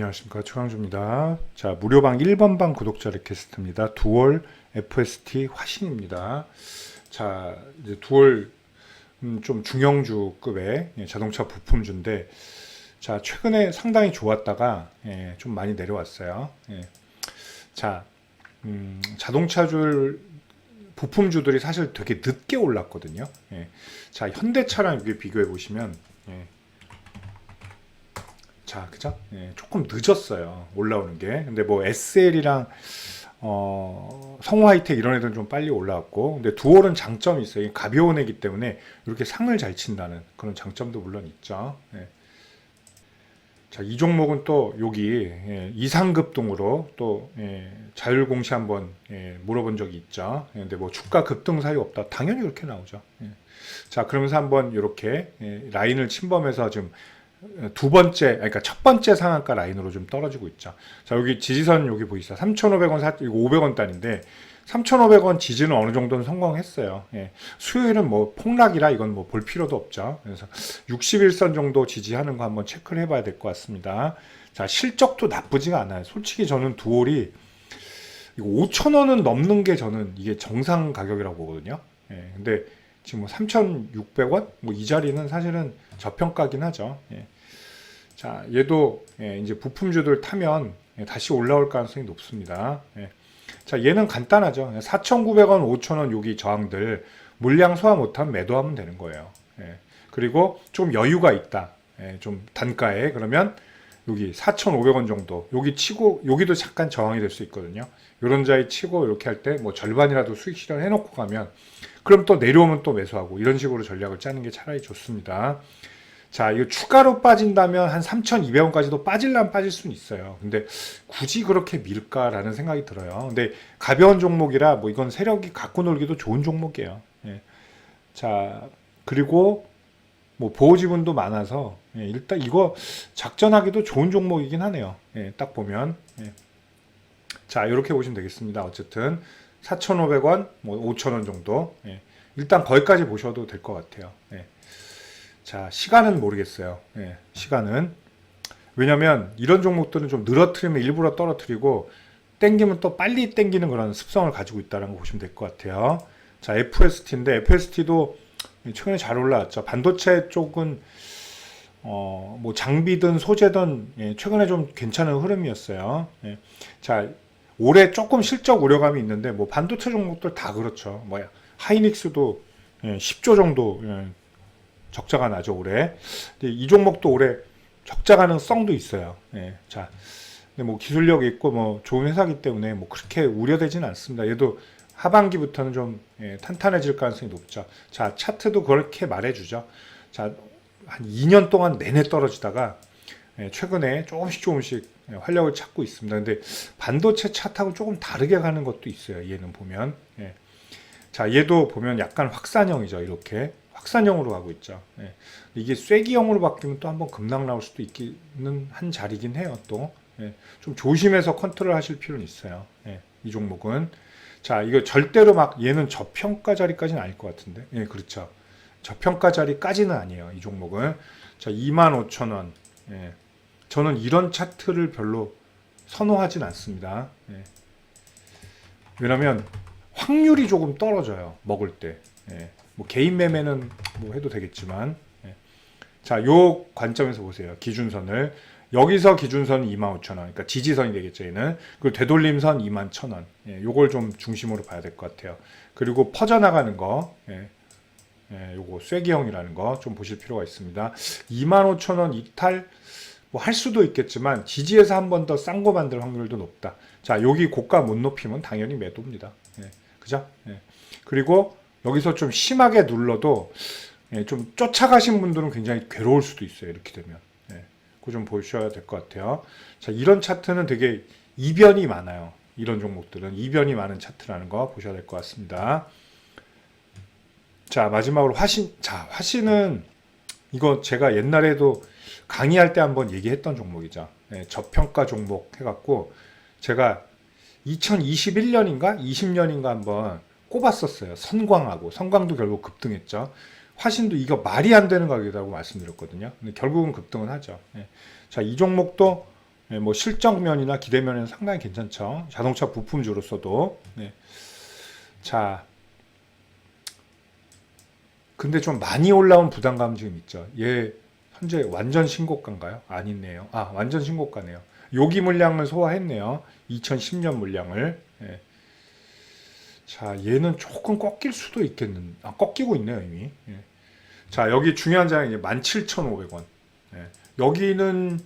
안녕하십니까 최강주입니다. 자 무료방 1번 방 구독자 리퀘스트입니다. 두월 FST 화신입니다. 자 이제 두월 음, 좀 중형주급의 예, 자동차 부품주인데 자 최근에 상당히 좋았다가 예, 좀 많이 내려왔어요. 예. 자 음, 자동차줄 부품주들이 사실 되게 늦게 올랐거든요. 예. 자 현대차랑 비교해 보시면 예. 자, 그죠? 예, 조금 늦었어요. 올라오는 게. 근데 뭐 SL이랑 어, 성우 하이텍 이런 애들은 좀 빨리 올라왔고, 근데 두월은 장점이 있어요. 가벼운 애기 때문에 이렇게 상을 잘 친다는 그런 장점도 물론 있죠. 예. 자, 이 종목은 또 여기 예, 이상급등으로 또 예, 자율공시 한번 예, 물어본 적이 있죠. 예, 근데 뭐 주가 급등 사유 없다. 당연히 그렇게 나오죠. 예. 자, 그러면서 한번 이렇게 예, 라인을 침범해서 지금 두 번째, 그러니까 첫 번째 상한가 라인으로 좀 떨어지고 있죠. 자, 여기 지지선 여기 보이시죠? 3,500원, 사, 이거 500원 단인데 3,500원 지지는 어느 정도는 성공했어요. 예. 수요일은 뭐 폭락이라 이건 뭐 볼 필요도 없죠. 그래서 61선 정도 지지하는 거 한번 체크를 해봐야 될 것 같습니다. 자, 실적도 나쁘지가 않아요. 솔직히 저는 이거 5,000원은 넘는 게 저는 이게 정상 가격이라고 보거든요. 예. 근데 지금 뭐 3,600원? 뭐 이 자리는 사실은 저평가긴 하죠. 예. 자, 얘도 예, 이제 부품주들 타면 예, 다시 올라올 가능성이 높습니다. 예. 자, 얘는 간단하죠. 4,900원, 5,000원 여기 저항들 물량 소화 못하면 매도하면 되는 거예요. 예. 그리고 좀 여유가 있다. 예, 좀 단가에 그러면 여기 4,500원 정도 여기 치고 여기도 잠깐 저항이 될 수 있거든요. 요런 자리 치고 이렇게 할 때 뭐 절반이라도 수익 실현 해 놓고 가면 그럼 또 내려오면 또 매수하고 이런 식으로 전략을 짜는 게 차라리 좋습니다. 자, 이거 추가로 빠진다면 한 3,200원까지도 빠질라면 빠질 수는 있어요. 근데 굳이 그렇게 밀까라는 생각이 들어요. 근데 가벼운 종목이라 뭐 이건 세력이 갖고 놀기도 좋은 종목이에요. 예. 자, 그리고 뭐 보호 지분도 많아서 예, 일단 이거 작전하기도 좋은 종목이긴 하네요. 예, 딱 보면 예. 자 이렇게 보시면 되겠습니다. 어쨌든 4,500원, 뭐 5,000원 정도. 예. 일단 거기까지 보셔도 될 것 같아요. 예. 자 시간은 모르겠어요. 예, 시간은 왜냐면 이런 종목들은 좀 늘어뜨리면 일부러 떨어뜨리고 땡기면 또 빨리 땡기는 그런 습성을 가지고 있다는 거 보시면 될 것 같아요. 자 FST인데 FST도 최근에 잘 올라왔죠. 반도체 쪽은 어, 뭐 장비든 소재든 예, 최근에 좀 괜찮은 흐름이었어요. 예. 자, 올해 조금 실적 우려감이 있는데 뭐 반도체 종목들 다 그렇죠. 뭐야 하이닉스도 예, 10조 정도 예, 적자가 나죠 올해. 이 종목도 올해 적자 가능성도 있어요. 예, 자, 근데 뭐 기술력 있고 뭐 좋은 회사기 때문에 뭐 그렇게 우려되지는 않습니다. 얘도 하반기부터는 좀 예, 탄탄해질 가능성이 높죠. 자, 차트도 그렇게 말해주죠. 자, 한 2년 동안 내내 떨어지다가 예, 최근에 조금씩 조금씩 예, 활력을 찾고 있습니다. 근데 반도체 차트하고 조금 다르게 가는 것도 있어요. 얘는 보면. 예. 자, 얘도 보면 약간 확산형이죠. 이렇게. 확산형으로 가고 있죠. 예. 이게 쐐기형으로 바뀌면 또 한번 급락 나올 수도 있기는 한 자리긴 해요. 또. 예. 좀 조심해서 컨트롤 하실 필요는 있어요. 예. 이 종목은. 자, 이거 절대로 막 얘는 저평가 자리까지는 아닐 것 같은데. 예, 그렇죠. 저평가 자리까지는 아니에요. 이 종목은. 자, 25,000원. 예. 저는 이런 차트를 별로 선호하진 않습니다. 예. 왜냐면 확률이 조금 떨어져요. 먹을 때. 예. 뭐 개인 매매는 뭐 해도 되겠지만. 예. 자, 요 관점에서 보세요. 기준선을. 여기서 기준선 25,000원. 그러니까 지지선이 되겠죠, 얘는. 그리고 되돌림선 21,000원. 예, 요걸 좀 중심으로 봐야 될 것 같아요. 그리고 퍼져나가는 거. 예. 예, 요거 쐐기형이라는 거 좀 보실 필요가 있습니다. 25,000원 이탈 뭐 할 수도 있겠지만 지지에서 한 번 더 싼 거 만들 확률도 높다. 자, 여기 고가 못 높이면 당연히 매도입니다. 예, 그죠? 예. 그리고 여기서 좀 심하게 눌러도 예, 좀 쫓아가신 분들은 굉장히 괴로울 수도 있어요. 이렇게 되면. 예, 그거 좀 보셔야 될 것 같아요. 자, 이런 차트는 되게 이변이 많아요. 이런 종목들은 이변이 많은 차트라는 거 보셔야 될 것 같습니다. 자, 마지막으로 화신. 자, 화신은 이거 제가 옛날에도 강의할 때 한번 얘기했던 종목이죠. 예, 저평가 종목 해갖고 제가 2021년인가 20년인가 한번 꼽았었어요. 선광하고 선광도 결국 급등했죠. 화신도 이거 말이 안 되는 가격이라고 말씀드렸거든요. 근데 결국은 급등은 하죠. 예. 자, 이 종목도 예, 뭐 실적면이나 기대면은 상당히 괜찮죠. 자동차 부품주로서도. 네. 자, 근데 좀 많이 올라온 부담감 지금 있죠. 얘 현재 완전 신고가인가요? 아니네요. 아, 완전 신고가네요. 요기 물량을 소화했네요. 2010년 물량을. 예. 자, 얘는 조금 꺾일 수도 있겠는. 아, 꺾이고 있네요, 이미. 예. 자, 여기 중요한 장이 이제 17,500원. 예. 여기는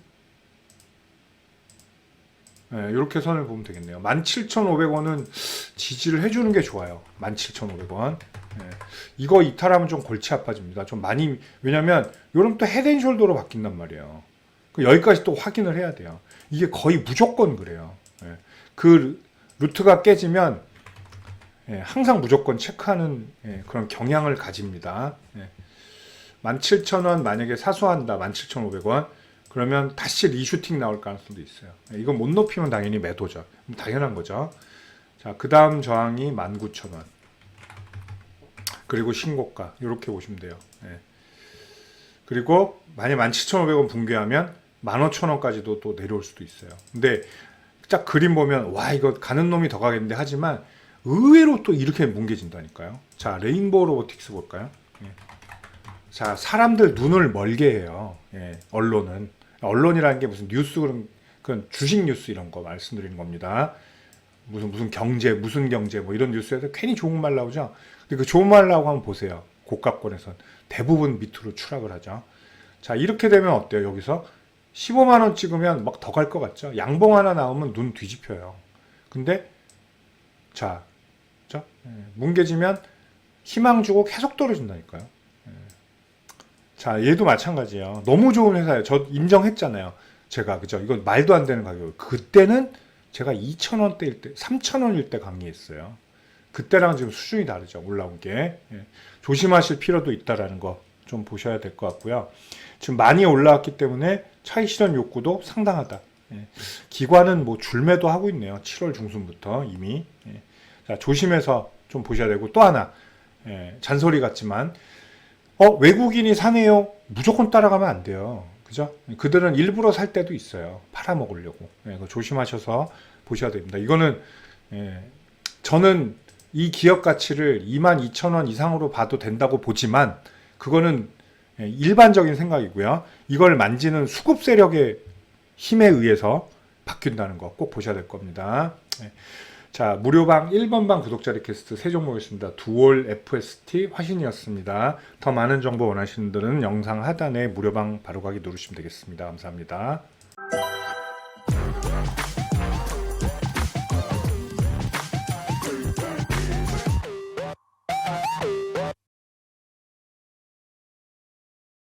예, 이렇게 선을 보면 되겠네요. 17,500원은 지지를 해주는 게 좋아요. 17,500원. 예. 이거 이탈하면 좀 골치 아파집니다. 좀 많이 왜냐면 요럼 또 헤드앤숄더로 바뀐단 말이에요. 그 여기까지 또 확인을 해야 돼요. 이게 거의 무조건 그래요. 예. 그 루트가 깨지면 예, 항상 무조건 체크하는 예, 그런 경향을 가집니다. 예. 17,000원 만약에 사수한다. 17,500원. 그러면 다시 리슈팅 나올 가능성도 있어요. 예, 이거 못 높이면 당연히 매도죠. 당연한 거죠. 자, 그 다음 저항이 19,000원. 그리고 신고가. 이렇게 보시면 돼요. 예. 그리고 만약 17,500원 붕괴하면 15,000원까지도 또 내려올 수도 있어요. 근데 딱 그림 보면 와 이거 가는 놈이 더 가겠는데 하지만 의외로 또 이렇게 뭉개진다니까요. 자 레인보우 로보틱스 볼까요? 예. 자 사람들 눈을 멀게 해요. 예, 언론은 언론이라는 게 무슨 뉴스 그런 그런 주식 뉴스 이런 거 말씀드리는 겁니다. 무슨 무슨 경제 무슨 경제 뭐 이런 뉴스에서 괜히 좋은 말 나오죠. 근데 그 좋은 말 나오고 한번 보세요. 고가권에선 대부분 밑으로 추락을 하죠. 자 이렇게 되면 어때요? 여기서 15만 원 찍으면 막 더 갈 것 같죠? 양봉 하나 나오면 눈 뒤집혀요. 근데 자, 그죠? 예, 뭉개지면 희망 주고 계속 떨어진다니까요. 예. 자, 얘도 마찬가지예요. 너무 좋은 회사예요. 저 인정했잖아요. 제가 그죠? 이거 말도 안 되는 가격. 그때는 제가 2,000원대일 때, 3,000원일 때 강의했어요. 그때랑 지금 수준이 다르죠. 올라온 게. 예. 조심하실 필요도 있다라는 거 좀 보셔야 될 것 같고요. 지금 많이 올라왔기 때문에 차익 실현 욕구도 상당하다. 예. 기관은 뭐 줄매도 하고 있네요. 7월 중순부터 이미. 예. 자, 조심해서 좀 보셔야 되고 또 하나 예, 잔소리 같지만 어 외국인이 사네요. 무조건 따라가면 안 돼요. 그죠? 그들은 일부러 살 때도 있어요. 팔아먹으려고. 예, 조심하셔서 보셔야 됩니다. 이거는 예, 저는 이 기업 가치를 22,000원 이상으로 봐도 된다고 보지만 그거는 예, 일반적인 생각이고요. 이걸 만지는 수급 세력의 힘에 의해서 바뀐다는 거 꼭 보셔야 될 겁니다. 예. 자, 무료방 1번 방 구독자 리퀘스트 세 종목이었습니다. 두올 FST 화신이었습니다. 더 많은 정보 원하시는 분들은 영상 하단에 무료방 바로가기 누르시면 되겠습니다. 감사합니다.